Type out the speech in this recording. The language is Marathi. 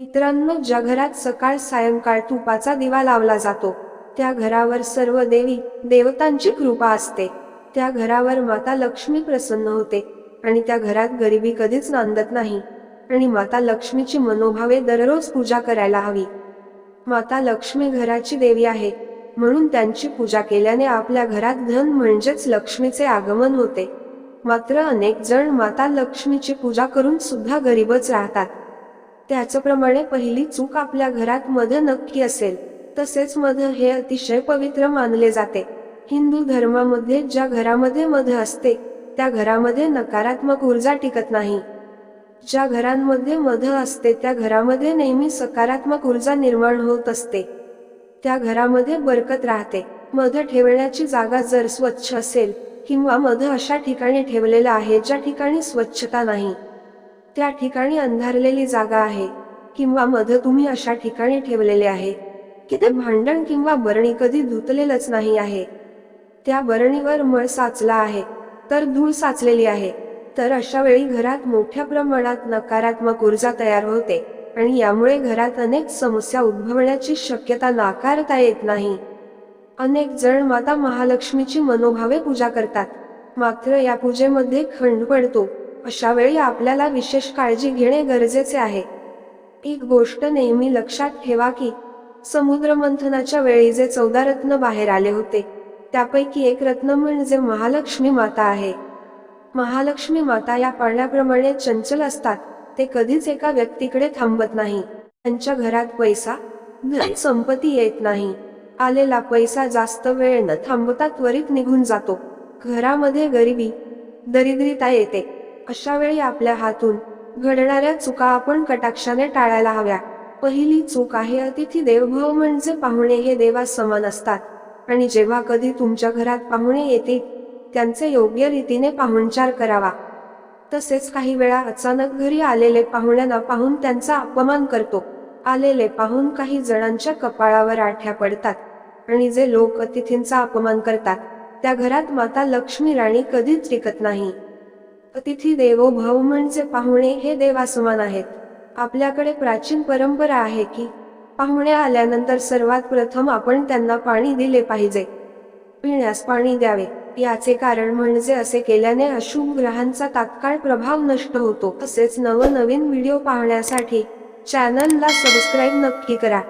मित्रांनो ज्या घरात सकाळ सायंकाळ तुपाचा दिवा लावला जातो त्या घरावर सर्व देवी देवतांची कृपा असते. त्या घरावर माता लक्ष्मी प्रसन्न होते आणि त्या घरात गरिबी कधीच नांदत नाही. आणि माता लक्ष्मीची मनोभावे दररोज पूजा करायला हवी. माता लक्ष्मी घराची देवी आहे म्हणून त्यांची पूजा केल्याने आपल्या घरात धन म्हणजेच लक्ष्मीचे आगमन होते. मात्र अनेक जण माता लक्ष्मीची पूजा करून सुद्धा गरीबच राहतात. त्याचप्रमाणे पहिली चूक आपल्या घरात मध नक्की असेल तसेच मध हे अतिशय पवित्र मानले जाते. हिंदू धर्मामध्ये ज्या घरामध्ये मध असते त्या घरामध्ये नकारात्मक ऊर्जा टिकत नाही. ज्या घरांमध्ये मध असते त्या घरामध्ये नेहमी सकारात्मक ऊर्जा निर्माण होत असते. त्या घरामध्ये बरकत राहते. मध ठेवण्याची जागा जर स्वच्छ असेल किंवा मध अशा ठिकाणी ठेवलेला आहे ज्या ठिकाणी स्वच्छता नाही. त्या ठिकाणी अंधारलेली जागा आहे किंवा मध तुम्ही अशा ठिकाणी ठेवलेले आहे की ते भांडण किंवा बरणी कधी धुतलेलंच नाही आहे. त्या बरणीवर मळ साचला आहे तर धूळ साचलेली आहे तर अशा वेळी घरात मोठ्या प्रमाणात नकारात्मक ऊर्जा तयार होते आणि यामुळे घरात अनेक समस्या उद्भवण्याची शक्यता नाकारता येत नाही. अनेक जण माता महालक्ष्मीची मनोभावे पूजा करतात मात्र या पूजेमध्ये खंड पडतो अशा वेळी आपल्याला विशेष काळजी घेणे गरजेचे आहे. एक गोष्ट नेहमी लक्षात ठेवा की समुद्र मंथनाच्या वेळी जे चौदा रत्न बाहेर आले होते त्यापैकी एक रत्न म्हणजे महालक्ष्मी माता आहे. महालक्ष्मी माता या पाण्याप्रमाणे चंचल असतात ते कधीच एका व्यक्तीकडे थांबत नाही. त्यांच्या घरात पैसा संपत्ती येत नाही. आलेला पैसा जास्त वेळ न थांबता त्वरित निघून जातो. घरामध्ये गरिबी दरिद्रीता येते. अशा वेळी आपल्या हातून घडणाऱ्या चुका आपण कटाक्षाने टाळायला हव्या. पहिली चूक आहे अतिथी देवभाव म्हणजे पाहुणे हे देवा समान असतात. आणि जेव्हा कधी तुमच्या घरात पाहुणे येतील त्यांचे योग्य रीतीने पाहुणचार करावा. तसेच काही वेळा अचानक घरी आलेले पाहुण्यांना पाहून त्यांचा अपमान करतो. आलेले पाहून काही जणांच्या कपाळावर आठ्या पडतात. आणि जे लोक अतिथींचा अपमान करतात त्या घरात माता लक्ष्मी राणी कधीच टिकत नाही. अतिथी देवो भव म्हणजे पाहुणे हे देवासमान आहेत. आपल्याकडे प्राचीन परंपरा आहे की पाहुणे आल्यानंतर सर्वात प्रथम आपण त्यांना पाणी दिले पाहिजे. पिण्यास पाणी द्यावे याचे कारण म्हणजे असे केल्याने अशुभ ग्रहांचा तात्काळ प्रभाव नष्ट होतो. तसेच नवनवीन व्हिडिओ पाहण्यासाठी चॅनलला सबस्क्राईब नक्की करा.